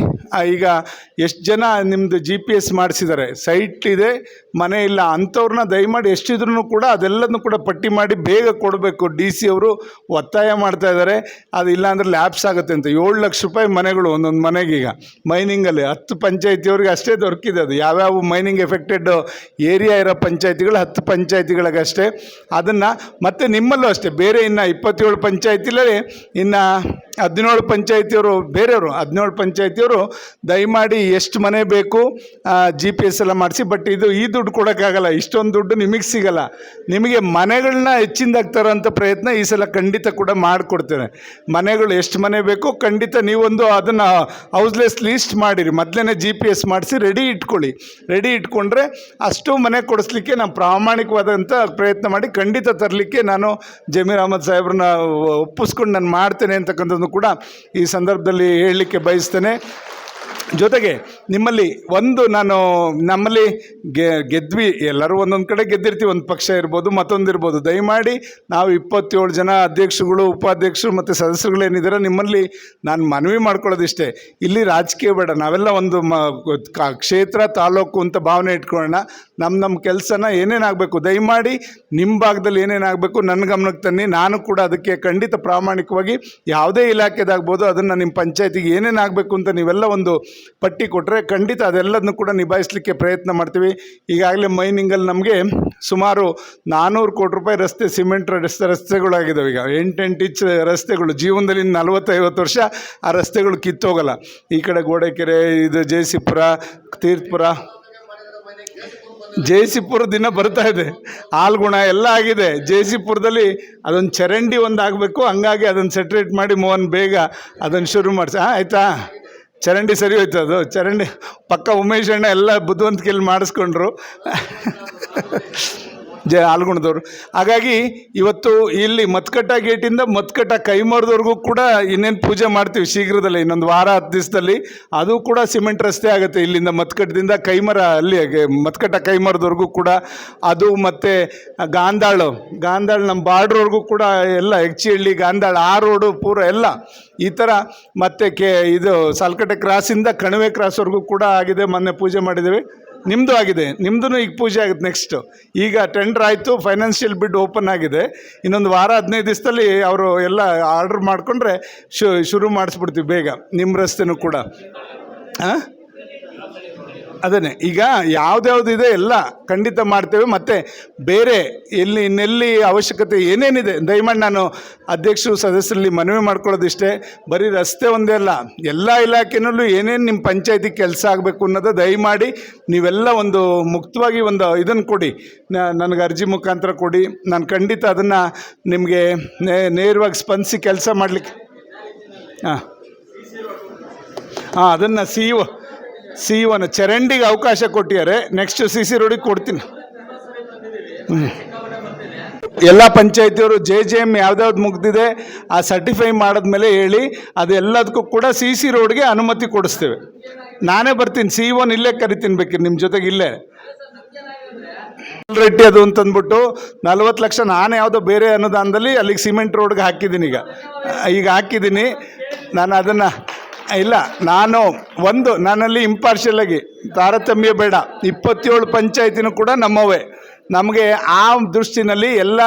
ಈಗ ಎಷ್ಟು ಜನ ನಿಮ್ಮದು ಜಿ ಪಿ ಎಸ್ ಮಾಡಿಸಿದ್ದಾರೆ ಸೈಟ್ ಇದೆ, ಮನೆ ಇಲ್ಲ. ಅಂಥವ್ರನ್ನ ದಯಮಾಡಿ ಎಷ್ಟಿದ್ರು ಕೂಡ ಅದೆಲ್ಲದನ್ನು ಕೂಡ ಪಟ್ಟಿ ಮಾಡಿ ಬೇಗ ಕೊಡಬೇಕು. ಡಿ ಸಿ ಅವರು ಒತ್ತಾಯ ಮಾಡ್ತಾ ಇದ್ದಾರೆ ಅದು ಇಲ್ಲಾಂದ್ರೆ ಲ್ಯಾಬ್ಸ್ ಆಗುತ್ತೆ ಅಂತ. ಏಳು ಲಕ್ಷ ರೂಪಾಯಿ ಮನೆಗಳು ಒಂದೊಂದು ಮನೆಗೆ ಈಗ. ಮೈನಿಂಗಲ್ಲಿ ಹತ್ತು ಪಂಚಾಯತಿಯವ್ರಿಗೆ ಅಷ್ಟೇ ದೊರಕಿದೆ ಅದು. ಯಾವ್ಯಾವ ಮೈನಿಂಗ್ ಎಫೆಕ್ಟೆಡ್ ಏರಿಯಾ ಇರೋ ಪಂಚಾಯತಿಗಳು ಹತ್ತು ಪಂಚಾಯತಿಗಳಿಗಷ್ಟೇ. ಅದನ್ನು ಮತ್ತು ನಿಮ್ಮಲ್ಲೂ ಅಷ್ಟೇ. ಬೇರೆ ಇನ್ನು ಇಪ್ಪತ್ತೇಳು ಪಂಚಾಯತಿಲೇ ಇನ್ನು ಹದಿನೇಳು ಪಂಚಾಯತಿಯವರು, ಬೇರೆಯವರು ಹದಿನೇಳು ಪಂಚಾಯತಿಯವರು ದಯಮಾಡಿ ಎಷ್ಟು ಮನೆ ಬೇಕು ಜಿ ಪಿ ಎಸ್ ಎಲ್ಲ ಮಾಡಿಸಿ. ಬಟ್ ಇದು ಈ ದುಡ್ಡು ಕೊಡೋಕ್ಕಾಗಲ್ಲ. ಇಷ್ಟೊಂದು ದುಡ್ಡು ನಿಮಗೆ ಸಿಗಲ್ಲ. ನಿಮಗೆ ಮನೆಗಳನ್ನ ಹೆಚ್ಚಿಂದಾಗಿ ತರೋಂಥ ಪ್ರಯತ್ನ ಈ ಸಲ ಖಂಡಿತ ಕೂಡ ಮಾಡಿಕೊಡ್ತೇನೆ. ಮನೆಗಳು ಎಷ್ಟು ಮನೆ ಬೇಕು, ಖಂಡಿತ ನೀವೊಂದು ಅದನ್ನು ಹೌಸ್ಲೆಸ್ ಲೀಸ್ಟ್ ಮಾಡಿರಿ. ಮೊದಲೇ ಜಿ ಪಿ ಎಸ್ ಮಾಡಿಸಿ ರೆಡಿ ಇಟ್ಕೊಳ್ಳಿ. ರೆಡಿ ಇಟ್ಕೊಂಡ್ರೆ ಅಷ್ಟು ಮನೆ ಕೊಡಿಸ್ಲಿಕ್ಕೆ ನಾವು ಪ್ರಾಮಾಣಿಕವಾದಂಥ ಪ್ರಯತ್ನ ಮಾಡಿ ಖಂಡಿತ ತರಲಿಕ್ಕೆ ನಾನು ಜಮೀರ್ ಅಹಮದ್ ಸಾಹೇಬ್ರನ್ನ ಒಪ್ಪಿಸ್ಕೊಂಡು ನಾನು ಮಾಡ್ತೇನೆ ಅಂತಕ್ಕಂಥದ್ದು ಕೂಡ ಈ ಸಂದರ್ಭದಲ್ಲಿ ಹೇಳಲಿಕ್ಕೆ ಬಯಸ್ತೇನೆ. ಜೊತೆಗೆ ನಿಮ್ಮಲ್ಲಿ ಒಂದು ನಾನು ನಮ್ಮಲ್ಲಿ ಗೆ, ಗೆದ್ವಿ, ಎಲ್ಲರೂ ಒಂದೊಂದು ಕಡೆ ಗೆದ್ದಿರ್ತೀವಿ, ಒಂದು ಪಕ್ಷ ಇರ್ಬೋದು, ಮತ್ತೊಂದು ಇರ್ಬೋದು. ದಯಮಾಡಿ ನಾವು ಇಪ್ಪತ್ತೇಳು ಜನ ಅಧ್ಯಕ್ಷಗಳು ಉಪಾಧ್ಯಕ್ಷರು ಮತ್ತು ಸದಸ್ಯರುಗಳೇನಿದ್ದಾರೆ ನಿಮ್ಮಲ್ಲಿ ನಾನು ಮನವಿ ಮಾಡ್ಕೊಳ್ಳೋದಿಷ್ಟೇ. ಇಲ್ಲಿ ರಾಜಕೀಯ ಬೇಡ, ನಾವೆಲ್ಲ ಒಂದು ಮ ಕ್ಷೇತ್ರ, ತಾಲೂಕು ಅಂತ ಭಾವನೆ ಇಟ್ಕೊಳ್ಳೋಣ. ನಮ್ಮ ನಮ್ಮ ಕೆಲಸನ ಏನೇನಾಗಬೇಕು ದಯಮಾಡಿ ನಿಮ್ಮ ಭಾಗದಲ್ಲಿ ಏನೇನಾಗಬೇಕು ನನ್ನ ಗಮನಕ್ಕೆ ತನ್ನಿ. ನಾನು ಕೂಡ ಅದಕ್ಕೆ ಖಂಡಿತ ಪ್ರಾಮಾಣಿಕವಾಗಿ ಯಾವುದೇ ಇಲಾಖೆದಾಗ್ಬೋದು, ಅದನ್ನು ನಿಮ್ಮ ಪಂಚಾಯತಿಗೆ ಏನೇನಾಗಬೇಕು ಅಂತ ನೀವೆಲ್ಲ ಒಂದು ಪಟ್ಟಿ ಕೊಟ್ಟರೆ ಖಂಡಿತ ಅದೆಲ್ಲದನ್ನು ಕೂಡ ನಿಭಾಯಿಸಲಿಕ್ಕೆ ಪ್ರಯತ್ನ ಮಾಡ್ತೀವಿ. ಈಗಾಗಲೇ ಮೈನಿಂಗಲ್ಲಿ ನಮಗೆ ಸುಮಾರು ನಾನ್ನೂರು ಕೋಟಿ ರೂಪಾಯಿ ರಸ್ತೆ, ಸಿಮೆಂಟ್ ರಸ್ತೆ, ರಸ್ತೆಗಳಾಗಿದ್ದಾವೆ ಈಗ. ಎಂಟೆಂಟು ಇಂಚ್ ರಸ್ತೆಗಳು ಜೀವನದಲ್ಲಿ ನಲವತ್ತೈವತ್ತು ವರ್ಷ ಆ ರಸ್ತೆಗಳು ಕಿತ್ತೋಗಲ್ಲ. ಈ ಕಡೆ ಗೋಡೆಕೆರೆ, ಇದು ಜಯಸಿಪುರ ತೀರ್ಥಪುರ. ಜಯಸಿಪುರ ದಿನ ಬರ್ತಾ ಇದೆ. ಆಲ್ಗುಣ ಎಲ್ಲ ಆಗಿದೆ. ಜಯಸಿಪುರದಲ್ಲಿ ಅದೊಂದು ಚರಂಡಿ ಒಂದು ಆಗಬೇಕು ಹಂಗಾಗಿ ಅದನ್ನು ಸೆಟ್ರೇಟ್ ಮಾಡಿ ಮೋಹನ್ ಬೇಗ ಅದನ್ನು ಶುರು ಮಾಡಿಸ. ಆಯಿತಾ? ಚರಂಡಿ ಸರಿ ಹೋಯ್ತು ಅದು. ಚರಂಡಿ ಪಕ್ಕ ಉಮೇಶ್ ಅಣ್ಣ ಎಲ್ಲ ಬುದ್ಧಿವಂತಿಕೆಯಲ್ಲಿ ಮಾಡಿಸ್ಕೊಂಡ್ರು. ಜ ಆಲ್ಗುಣದವ್ರು. ಹಾಗಾಗಿ ಇವತ್ತು ಇಲ್ಲಿ ಮತ್ಕಟ್ಟ ಗೇಟಿಂದ ಮತ್ಕಟ್ಟ ಕೈಮರದವ್ರಿಗೂ ಕೂಡ ಇನ್ನೇನು ಪೂಜೆ ಮಾಡ್ತೀವಿ ಶೀಘ್ರದಲ್ಲೇ, ಇನ್ನೊಂದು ವಾರ, ಹತ್ತು ದಿವಸದಲ್ಲಿ. ಅದು ಕೂಡ ಸಿಮೆಂಟ್ ರಸ್ತೆ ಆಗುತ್ತೆ ಇಲ್ಲಿಂದ ಮತ್ಕಟ್ಟದಿಂದ ಕೈಮರ, ಅಲ್ಲಿ ಮತ್ಕಟ್ಟ ಕೈಮರದವರೆಗೂ ಕೂಡ ಅದು ಮತ್ತು ಗಾಂಧಾಳು ಗಾಂಧಾಳು ನಮ್ಮ ಬಾರ್ಡ್ರವ್ರಿಗೂ ಕೂಡ ಎಲ್ಲ ಹೆಚ್ಚಿಹಳ್ಳಿ ಗಾಂಧಾಳು, ಆ ರೋಡು ಪೂರ ಎಲ್ಲ ಈ ಥರ ಮತ್ತು ಕೆ ಇದು ಸಾಲ್ಕಟ್ಟೆ ಕ್ರಾಸಿಂದ ಕಣಿವೆ ಕ್ರಾಸ್ವರೆಗೂ ಕೂಡ ಆಗಿದೆ, ಮೊನ್ನೆ ಪೂಜೆ ಮಾಡಿದ್ದೇವೆ. ನಿಮ್ಮದು ಆಗಿದೆ ನಿಮ್ಮದು ಈಗ ಪೂಜೆ ಆಗುತ್ತೆ ನೆಕ್ಸ್ಟು ಈಗ ಟೆಂಡರ್ ಆಯಿತು ಫೈನಾನ್ಷಿಯಲ್ ಬಿಡ್ ಓಪನ್ ಆಗಿದೆ. ಇನ್ನೊಂದು ವಾರ, ಹದಿನೈದು ದಿವಸದಲ್ಲಿ ಅವರು ಎಲ್ಲ ಆರ್ಡ್ರ್ ಮಾಡಿಕೊಂಡ್ರೆ ಶು, ಶುರು ಮಾಡಿಸ್ಬಿಡ್ತೀವಿ ಬೇಗ ನಿಮ್ಮ ರಸ್ತೆನೂ ಕೂಡ. ಹಾಂ ಅದನ್ನೇ. ಈಗ ಯಾವ್ದ್ಯಾವ್ದಿದೆ ಎಲ್ಲ ಖಂಡಿತ ಮಾಡ್ತೇವೆ. ಮತ್ತು ಬೇರೆ ಎಲ್ಲಿ, ಇನ್ನೆಲ್ಲಿ ಅವಶ್ಯಕತೆ ಏನೇನಿದೆ, ದಯಮಾಡಿ ನಾನು ಅಧ್ಯಕ್ಷರು, ಸದಸ್ಯರಲ್ಲಿ ಮನವಿ ಮಾಡ್ಕೊಳ್ಳೋದಿಷ್ಟೇ. ಬರೀ ರಸ್ತೆ ಒಂದೇ ಅಲ್ಲ, ಎಲ್ಲ ಇಲಾಖೆನಲ್ಲೂ ಏನೇನು ನಿಮ್ಮ ಪಂಚಾಯತಿ ಕೆಲಸ ಆಗಬೇಕು ಅನ್ನೋದು ದಯಮಾಡಿ ನೀವೆಲ್ಲ ಒಂದು ಮುಕ್ತವಾಗಿ ಒಂದು ಇದನ್ನು ಕೊಡಿ. ನನಗೆ ಅರ್ಜಿ ಮುಖಾಂತರ ಕೊಡಿ. ನಾನು ಖಂಡಿತ ಅದನ್ನು ನಿಮಗೆ ನೇರವಾಗಿ ಸ್ಪಂದಿಸಿ ಕೆಲಸ ಮಾಡಲಿಕ್ಕೆ. ಹಾಂ. ಹಾಂ, ಅದನ್ನು ಸಿ ಇ ಸಿ ಒನ್ ಚರಂಡಿಗೆ ಅವಕಾಶ ಕೊಟ್ಟಿದ್ದಾರೆ. ನೆಕ್ಸ್ಟ್ ಸಿ ಸಿ ರೋಡಿಗೆ ಕೊಡ್ತೀನಿ. ಎಲ್ಲ ಪಂಚಾಯತಿಯವರು ಜೆ ಜೆ ಎಂ ಯಾವ್ದಾವ್ದು ಮುಗ್ದಿದೆ, ಆ ಸರ್ಟಿಫೈ ಮಾಡಿದ್ಮೇಲೆ ಹೇಳಿ, ಅದೆಲ್ಲದಕ್ಕೂ ಕೂಡ ಸಿ ಸಿ ರೋಡ್ಗೆ ಅನುಮತಿ ಕೊಡಿಸ್ತೇವೆ. ನಾನೇ ಬರ್ತೀನಿ ಸಿ ಒನ್ ಇಲ್ಲೇ ಕರಿತೀನಿ ಬೇಕಿರಿ ನಿಮ್ಮ ಜೊತೆಗೆ ಇಲ್ಲೇ. ರೆಡ್ಡಿ ಅದು ಅಂತಂದ್ಬಿಟ್ಟು, ನಲ್ವತ್ತು ಲಕ್ಷ ನಾನು ಯಾವುದೋ ಬೇರೆ ಅನುದಾನದಲ್ಲಿ ಅಲ್ಲಿಗೆ ಸಿಮೆಂಟ್ ರೋಡ್ಗೆ ಹಾಕಿದ್ದೀನಿ ಈಗ. ಈಗ ಹಾಕಿದ್ದೀನಿ. ನಾನು ಅದನ್ನು ಇಲ್ಲ ನಾನು ಒಂದು ನನ್ನಲ್ಲಿ ಇಂಪಾರ್ಷಿಯಲ್ ಆಗಿ ತಾರತಮ್ಯ ಬೇಡ. ಇಪ್ಪತ್ತೇಳು ಪಂಚಾಯತಿನೂ ಕೂಡ ನಮ್ಮವೇ. ನಮಗೆ ಆ ದೃಷ್ಟಿನಲ್ಲಿ ಎಲ್ಲ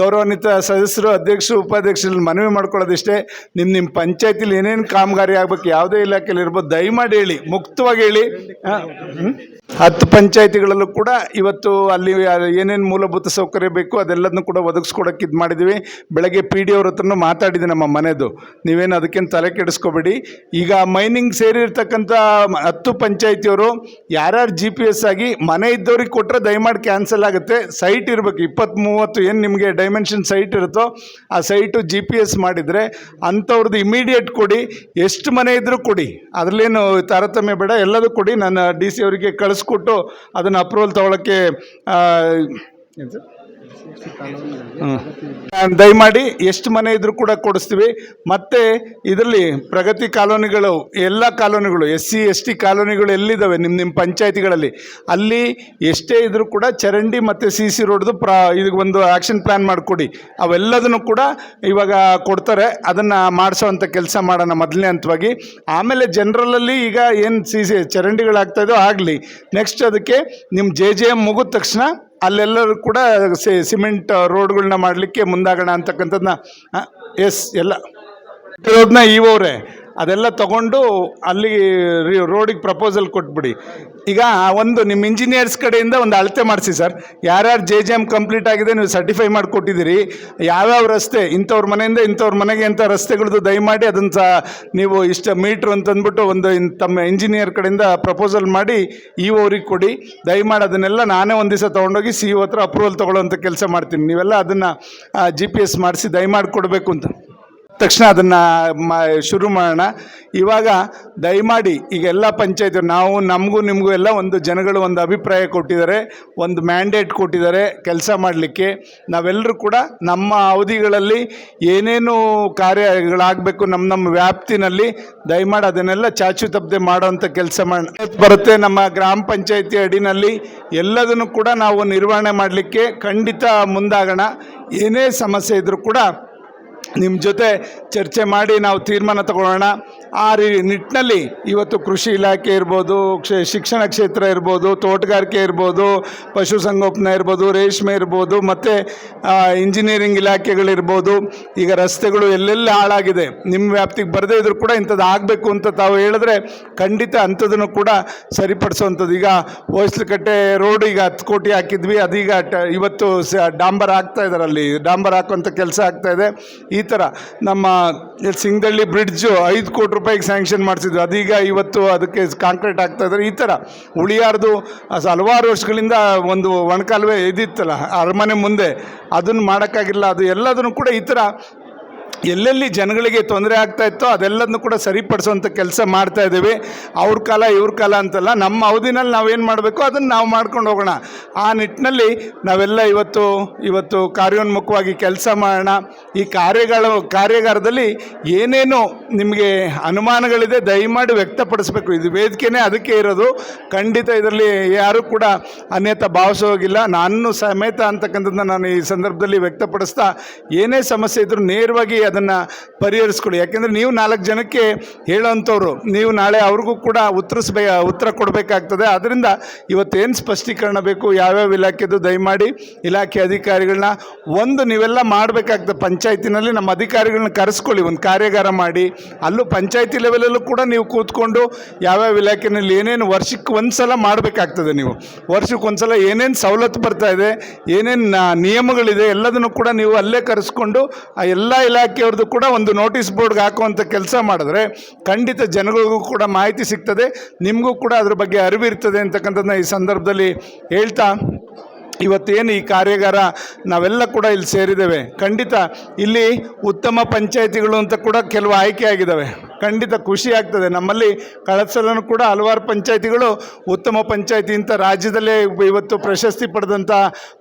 ಗೌರವಾನ್ವಿತ ಸದಸ್ಯರು, ಅಧ್ಯಕ್ಷರು ಉಪಾಧ್ಯಕ್ಷರಲ್ಲಿ ಮನವಿ ಮಾಡ್ಕೊಳ್ಳೋದಿಷ್ಟೇ. ನಿಮ್ಮ ನಿಮ್ಮ ಪಂಚಾಯತಿಲಿ ಏನೇನು ಕಾಮಗಾರಿ ಆಗ್ಬೇಕು ಯಾವುದೇ ಇಲಾಖೆಯಲ್ಲಿ ಇರ್ಬೋದು, ದಯಮಾಡಿ ಹೇಳಿ, ಮುಕ್ತವಾಗಿ ಹೇಳಿ? ಹತ್ತು ಪಂಚಾಯತಿಗಳಲ್ಲೂ ಕೂಡ ಇವತ್ತು ಅಲ್ಲಿ ಏನೇನು ಮೂಲಭೂತ ಸೌಕರ್ಯ ಬೇಕು ಅದೆಲ್ಲದನ್ನು ಕೂಡ ಒದಗಿಸ್ಕೊಡೋಕೆ ಇದು ಮಾಡಿದ್ದೀವಿ ಬೆಳಗ್ಗೆ ಪಿ ಡಿ ಅವ್ರ ಹತ್ರನೂ ಮಾತಾಡಿದೆ ನಮ್ಮ ಮನೆದು. ನೀವೇನು ಅದಕ್ಕೇನು ತಲೆ ಕೆಡಿಸ್ಕೋಬೇಡಿ. ಈಗ ಮೈನಿಂಗ್ ಸೇರಿರ್ತಕ್ಕಂಥ ಹತ್ತು ಪಂಚಾಯತಿಯವರು ಯಾರ್ಯಾರು ಜಿ ಪಿ ಎಸ್ ಆಗಿ ಮನೆ ಇದ್ದವ್ರಿಗೆ ಕೊಟ್ಟರೆ ದಯಮಾಡಿ ಕ್ಯಾನ್ಸಲ್ ಆಗುತ್ತೆ ಸೈಟ್ ಇರಬೇಕು. ಇಪ್ಪತ್ತು ಮೂವತ್ತು ಏನು ನಿಮಗೆ ಡೈಮೆನ್ಷನ್ ಸೈಟ್ ಇರುತ್ತೋ, ಆ ಸೈಟು ಜಿ ಪಿ ಎಸ್ ಮಾಡಿದರೆ ಅಂಥವ್ರದ್ದು ಇಮಿಡಿಯೇಟ್ ಕೊಡಿ. ಎಷ್ಟು ಮನೆ ಇದ್ದರೂ ಕೊಡಿ. ಅದರಲ್ಲೇನು ತಾರತಮ್ಯ ಬೇಡ. ಎಲ್ಲದೂ ಕೊಡಿ. ನಾನು ಡಿ ಸಿ ಅವರಿಗೆ ಕಳಿಸ್ಕೊಟ್ಟು ಅದನ್ನು ಅಪ್ರೂವಲ್ ತೊಗೊಳಕ್ಕೆ. ದಯಮಾಡಿ ಎಷ್ಟು ಮನೆ ಇದ್ರೂ ಕೂಡ ಕೊಡಿಸ್ತೀವಿ. ಮತ್ತೆ ಇದರಲ್ಲಿ ಪ್ರಗತಿ ಕಾಲೋನಿಗಳು, ಎಲ್ಲ ಕಾಲೋನಿಗಳು ಎಸ್ ಸಿ ಎಸ್ ಟಿ ಕಾಲೋನಿಗಳು ಎಲ್ಲಿದ್ದಾವೆ? ನಿಮ್ಮ ನಿಮ್ಮ ಪಂಚಾಯತಿಗಳಲ್ಲಿ. ಅಲ್ಲಿ ಎಷ್ಟೇ ಇದ್ರೂ ಕೂಡ ಚರಂಡಿ ಮತ್ತು ಸಿ ಸಿ ರೋಡ್ದು ಪ್ರಾ ಇದಕ್ಕೆ ಒಂದು ಆ್ಯಕ್ಷನ್ ಪ್ಲ್ಯಾನ್ ಮಾಡಿಕೊಡಿ. ಅವೆಲ್ಲದನ್ನು ಕೂಡ ಇವಾಗ ಕೊಡ್ತಾರೆ. ಅದನ್ನು ಮಾಡಿಸೋವಂಥ ಕೆಲಸ ಮಾಡೋಣ ಮೊದಲನೇ ಹಂತವಾಗಿ. ಆಮೇಲೆ ಜನರಲಲ್ಲಿ ಈಗ ಏನು ಸಿ ಸಿ ಚರಂಡಿಗಳಾಗ್ತಾಯಿದೋ ಆಗಲಿ ನೆಕ್ಸ್ಟ್ ಅದಕ್ಕೆ ನಿಮ್ಮ ಜೆ ಜೆ ಎಂ ಮುಗಿದ ತಕ್ಷಣ ಅಲ್ಲೆಲ್ಲರೂ ಕೂಡ ಸಿಮೆಂಟ್ ರೋಡ್ಗಳನ್ನ ಮಾಡಲಿಕ್ಕೆ ಮುಂದಾಗೋಣ ಅಂತಕ್ಕಂಥದ್ದನ್ನ ಎಸ್ ಎಲ್ಲ. ಇರೋದನ್ನ ಇವರೇ ಅದೆಲ್ಲ ತಗೊಂಡು ಅಲ್ಲಿ ರೋಡಿಗೆ ಪ್ರಪೋಸಲ್ ಕೊಟ್ಬಿಡಿ. ಈಗ ಒಂದು ನಿಮ್ಮ ಇಂಜಿನಿಯರ್ಸ್ ಕಡೆಯಿಂದ ಒಂದು ಅಳತೆ ಮಾಡಿಸಿ ಸರ್. ಯಾರ್ಯಾರು ಜೆ ಜೆ ಎಂ ಕಂಪ್ಲೀಟ್ ಆಗಿದೆ ನೀವು ಸರ್ಟಿಫೈ ಮಾಡಿಕೊಟ್ಟಿದ್ದೀರಿ. ಯಾವ್ಯಾವ ರಸ್ತೆ, ಇಂಥವ್ರ ಮನೆಯಿಂದ ಇಂಥವ್ರ ಮನೆಗೆ ಅಂತ ರಸ್ತೆಗಳದ್ದು ದಯಮಾಡಿ ಅದನ್ನು ಸಹ ನೀವು ಇಷ್ಟು ಮೀಟ್ರ್ ಅಂತಂದ್ಬಿಟ್ಟು ಒಂದು ತಮ್ಮ ಇಂಜಿನಿಯರ್ ಕಡೆಯಿಂದ ಪ್ರಪೋಸಲ್ ಮಾಡಿ ಇ ಅವ್ರಿಗೆ ಕೊಡಿ. ದಯಮಾಡಿ ಅದನ್ನೆಲ್ಲ ನಾನೇ ಒಂದು ದಿವಸ ತೊಗೊಂಡೋಗಿ ಸಿ ಇ ಹತ್ರ ಅಪ್ರೂವಲ್ ತೊಗೊಳ್ಳೋಂಥ ಕೆಲಸ ಮಾಡ್ತೀನಿ. ನೀವೆಲ್ಲ ಅದನ್ನು ಜಿ ಪಿ ಎಸ್ ಮಾಡಿಸಿ ದಯಮಾಡಿ ಕೊಡಬೇಕು ಅಂತ. ತಕ್ಷಣ ಅದನ್ನು ಮ, ಶುರು ಮಾಡೋಣ. ಇವಾಗ ದಯಮಾಡಿ ಈಗ ಎಲ್ಲ ಪಂಚಾಯತ್, ನಾವು, ನಮಗೂ ನಿಮಗೂ ಎಲ್ಲ ಒಂದು ಜನಗಳು ಒಂದು ಅಭಿಪ್ರಾಯ ಕೊಟ್ಟಿದ್ದಾರೆ, ಒಂದು ಮ್ಯಾಂಡೇಟ್ ಕೊಟ್ಟಿದ್ದಾರೆ ಕೆಲಸ ಮಾಡಲಿಕ್ಕೆ. ನಾವೆಲ್ಲರೂ ಕೂಡ ನಮ್ಮ ಅವಧಿಗಳಲ್ಲಿ ಏನೇನು ಕಾರ್ಯಗಳಾಗಬೇಕು ನಮ್ಮ ನಮ್ಮ ವ್ಯಾಪ್ತಿನಲ್ಲಿ ದಯಮಾಡಿ ಅದನ್ನೆಲ್ಲ ಚಾಚು ತಪ್ಪದೆ ಮಾಡೋವಂಥ ಕೆಲಸ ಮಾಡಿ, ಬರುತ್ತೆ. ನಮ್ಮ ಗ್ರಾಮ ಪಂಚಾಯತಿ ಅಡಿನಲ್ಲಿ ಎಲ್ಲದನ್ನು ಕೂಡ ನಾವು ನಿರ್ವಹಣೆ ಮಾಡಲಿಕ್ಕೆ ಖಂಡಿತ ಮುಂದಾಗೋಣ. ಏನೇ ಸಮಸ್ಯೆ ಇದ್ದರೂ ಕೂಡ ನಿಮ್ಮ ಜೊತೆ ಚರ್ಚೆ ಮಾಡಿ ನಾವು ತೀರ್ಮಾನ ತಗೊಳ್ಳೋಣ. ಆ ರೀ ನಿಟ್ಟಿನಲ್ಲಿ ಇವತ್ತು ಕೃಷಿ ಇಲಾಖೆ ಇರ್ಬೋದು, ಕ್ಷ ಶಿಕ್ಷಣ ಕ್ಷೇತ್ರ ಇರ್ಬೋದು, ತೋಟಗಾರಿಕೆ ಇರ್ಬೋದು ಪಶುಸಂಗೋಪನೆ ಇರ್ಬೋದು, ರೇಷ್ಮೆ ಇರ್ಬೋದು, ಮತ್ತು ಇಂಜಿನಿಯರಿಂಗ್ ಇಲಾಖೆಗಳಿರ್ಬೋದು ಈಗ ರಸ್ತೆಗಳು ಎಲ್ಲೆಲ್ಲಿ ಹಾಳಾಗಿದೆ, ನಿಮ್ಮ ವ್ಯಾಪ್ತಿಗೆ ಬರದೇ ಇದ್ರೂ ಕೂಡ ಇಂಥದ್ದು ಆಗಬೇಕು ಅಂತ ತಾವು ಹೇಳಿದ್ರೆ ಖಂಡಿತ ಅಂಥದನ್ನು ಕೂಡ ಸರಿಪಡಿಸುವಂಥದ್ದು. ಈಗ ಹೊಯ್ಸ್ಲಕಟ್ಟೆ ರೋಡ್ ಈಗ ಹತ್ತು ಕೋಟಿ ಹಾಕಿದ್ವಿ, ಅದೀಗ ಇವತ್ತು ಸ, ಡಾಂಬರ್ ಆಗ್ತಾ ಇದ್ದಾರೆ ಅಲ್ಲಿ. ಡಾಂಬರ್ ಹಾಕುವಂಥ ಕೆಲಸ ಆಗ್ತಾ ಇದೆ. ಈ ಥರ ನಮ್ಮ ಸಿಂಗದಳ್ಳಿ ಬ್ರಿಡ್ಜು ಐದು ಕೋಟಿ ರೂಪಾಯಿಗೆ ಸ್ಯಾಂಕ್ಷನ್ ಮಾಡಿಸಿದ್ರು. ಅದೀಗ ಇವತ್ತು ಅದಕ್ಕೆ ಕಾಂಕ್ರೀಟ್ ಆಗ್ತಾ ಇದ್ದಾರೆ. ಈ ಥರ ಉಳಿಯಾರ್ದು ಹಲವಾರು ವರ್ಷಗಳಿಂದ ಒಂದು ಒಣಕಾಲುವೆ ಇದಿತ್ತಲ್ಲ, ಅರಮನೆ ಮುಂದೆ. ಅದನ್ನು ಮಾಡೋಕ್ಕಾಗಿಲ್ಲ. ಅದು ಎಲ್ಲದನ್ನು ಕೂಡ ಈ ಥರ ಎಲ್ಲೆಲ್ಲಿ ಜನಗಳಿಗೆ ತೊಂದರೆ ಆಗ್ತಾ ಇತ್ತೋ ಅದೆಲ್ಲದನ್ನು ಕೂಡ ಸರಿಪಡಿಸುವಂಥ ಕೆಲಸ ಮಾಡ್ತಾ ಇದ್ದೀವಿ. ಅವ್ರ ಕಾಲ, ಇವ್ರ ಕಾಲ ಅಂತಲ್ಲ, ನಮ್ಮ ಅವಧಿನಲ್ಲಿ ನಾವೇನು ಮಾಡಬೇಕು ಅದನ್ನು ನಾವು ಮಾಡ್ಕೊಂಡು ಹೋಗೋಣ. ಆ ನಿಟ್ಟಿನಲ್ಲಿ ನಾವೆಲ್ಲ ಇವತ್ತು ಇವತ್ತು ಕಾರ್ಯೋನ್ಮುಖವಾಗಿ ಕೆಲಸ ಮಾಡೋಣ. ಈ ಕಾರ್ಯಗಳ, ಕಾರ್ಯಾಗಾರದಲ್ಲಿ ಏನೇನು ನಿಮಗೆ ಅನುಮಾನಗಳಿದೆ, ದಯಮಾಡಿ ವ್ಯಕ್ತಪಡಿಸಬೇಕು. ಇದು ವೇದಿಕೆನೇ ಅದಕ್ಕೆ ಇರೋದು. ಖಂಡಿತ ಇದರಲ್ಲಿ ಯಾರೂ ಕೂಡ ಅನ್ಯತಾ ಭಾವಿಸೋಗಿಲ್ಲ. ನಾನು ಸಮೇತ ಅಂತಕ್ಕಂಥದ್ದನ್ನ ನಾನು ಈ ಸಂದರ್ಭದಲ್ಲಿ ವ್ಯಕ್ತಪಡಿಸ್ತಾ, ಏನೇ ಸಮಸ್ಯೆ ಇದ್ದರೂ ನೇರವಾಗಿ ಅದನ್ನು ಪರಿಹರಿಸ್ಕೊಳ್ಳಿ. ಯಾಕೆಂದರೆ ನೀವು ನಾಲ್ಕು ಜನಕ್ಕೆ ಹೇಳೋಂಥವ್ರು ನೀವು ನಾಳೆ ಅವ್ರಿಗೂ ಕೂಡ ಉತ್ತರಿಸ್ಬೇ, ಉತ್ತರ ಕೊಡಬೇಕಾಗ್ತದೆ. ಅದರಿಂದ ಇವತ್ತೇನು ಸ್ಪಷ್ಟೀಕರಣ ಬೇಕು? ಯಾವ್ಯಾವ ಇಲಾಖೆದು ದಯಮಾಡಿ? ಇಲಾಖೆ ಅಧಿಕಾರಿಗಳನ್ನ ಒಂದು ನೀವೆಲ್ಲ ಮಾಡಬೇಕಾಗ್ತದೆ ಪಂಚಾಯತಿನಲ್ಲಿ. ನಮ್ಮ ಅಧಿಕಾರಿಗಳನ್ನ ಕರೆಸ್ಕೊಳ್ಳಿ, ಒಂದು ಕಾರ್ಯಾಗಾರ ಮಾಡಿ. ಅಲ್ಲೂ ಪಂಚಾಯತಿ ಲೆವೆಲಲ್ಲೂ ಕೂಡ ನೀವು ಕೂತ್ಕೊಂಡು ಯಾವ್ಯಾವ ಇಲಾಖೆನಲ್ಲಿ ಏನೇನು ವರ್ಷಕ್ಕೆ ಒಂದು ಸಲ ಮಾಡಬೇಕಾಗ್ತದೆ ನೀವು. ವರ್ಷಕ್ಕೆ ಒಂದು ಸಲ ಏನೇನು ಸವಲತ್ತು ಬರ್ತಾ ಇದೆ, ಏನೇನು ನಿಯಮಗಳಿದೆ ಎಲ್ಲದನ್ನು ಕೂಡ ನೀವು ಅಲ್ಲೇ ಕರೆಸ್ಕೊಂಡು ಆ ಎಲ್ಲ ಇಲಾಖೆಯವ್ರದ್ದು ಕೂಡ ಒಂದು ನೋಟಿಸ್ ಬೋರ್ಡ್ಗೆ ಹಾಕುವಂಥ ಕೆಲಸ ಮಾಡಿದ್ರೆ ಖಂಡಿತ ಜನಗಳಿಗೂ ಕೂಡ ಮಾಹಿತಿ ಸಿಗ್ತದೆ. ನಿಮಗೂ ಕೂಡ ಅದ್ರ ಬಗ್ಗೆ ಅರಿವಿರ್ತದೆ ಅಂತಕ್ಕಂಥದ್ದನ್ನ ಈ ಸಂದರ್ಭದಲ್ಲಿ ಹೇಳ್ತಾ ಇವತ್ತೇನು ಈ ಕಾರ್ಯಾಗಾರ ನಾವೆಲ್ಲ ಕೂಡ ಇಲ್ಲಿ ಸೇರಿದ್ದೇವೆ. ಖಂಡಿತ ಇಲ್ಲಿ ಉತ್ತಮ ಪಂಚಾಯಿತಿಗಳು ಅಂತ ಕೂಡ ಕೆಲವು ಆಯ್ಕೆ ಆಗಿದ್ದಾವೆ. ಖಂಡಿತ ಖುಷಿ ಆಗ್ತದೆ. ನಮ್ಮಲ್ಲಿ ಕಳೆದ ಕೂಡ ಹಲವಾರು ಪಂಚಾಯಿತಿಗಳು, ಉತ್ತಮ ಪಂಚಾಯಿತಿ ಅಂತ ರಾಜ್ಯದಲ್ಲೇ ಇವತ್ತು ಪ್ರಶಸ್ತಿ ಪಡೆದಂಥ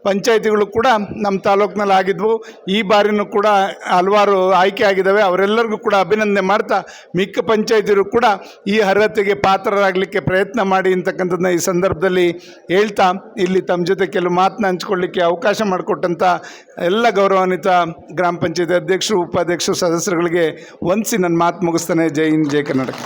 ಪಂಚಾಯಿತಿಗಳು ಕೂಡ ನಮ್ಮ ತಾಲೂಕಿನಲ್ಲಿ ಆಗಿದ್ವು. ಈ ಬಾರಿನೂ ಕೂಡ ಹಲವಾರು ಆಯ್ಕೆ ಆಗಿದ್ದಾವೆ ಅವರೆಲ್ಲರಿಗೂ ಕೂಡ ಅಭಿನಂದನೆ ಮಾಡ್ತಾ ಮಿಕ್ಕ ಪಂಚಾಯಿತಿರು ಕೂಡ ಈ ಅರ್ಹತೆಗೆ ಪಾತ್ರರಾಗಲಿಕ್ಕೆ ಪ್ರಯತ್ನ ಮಾಡಿ ಅಂತಕ್ಕಂಥದ್ದನ್ನ ಈ ಸಂದರ್ಭದಲ್ಲಿ ಹೇಳ್ತಾ ಇಲ್ಲಿ ತಮ್ಮ ಜೊತೆ ಕೆಲವು ಮಾತನ್ನ ಹಂಚ್ಕೊಳ್ಳಿಕ್ಕೆ ಅವಕಾಶ ಮಾಡಿಕೊಟ್ಟಂಥ ಎಲ್ಲ ಗೌರವಾನ್ವಿತ ಗ್ರಾಮ ಪಂಚಾಯತಿ ಅಧ್ಯಕ್ಷರು, ಉಪಾಧ್ಯಕ್ಷರು, ಸದಸ್ಯರುಗಳಿಗೆ ವಂದಿಸಿ ನನ್ನ ಮಾತು ಮುಗಿಸ್ತಾನೆ. ಜೈ ಹಿಂದ್ ಜೈ ಕರ್ನಾಟಕ.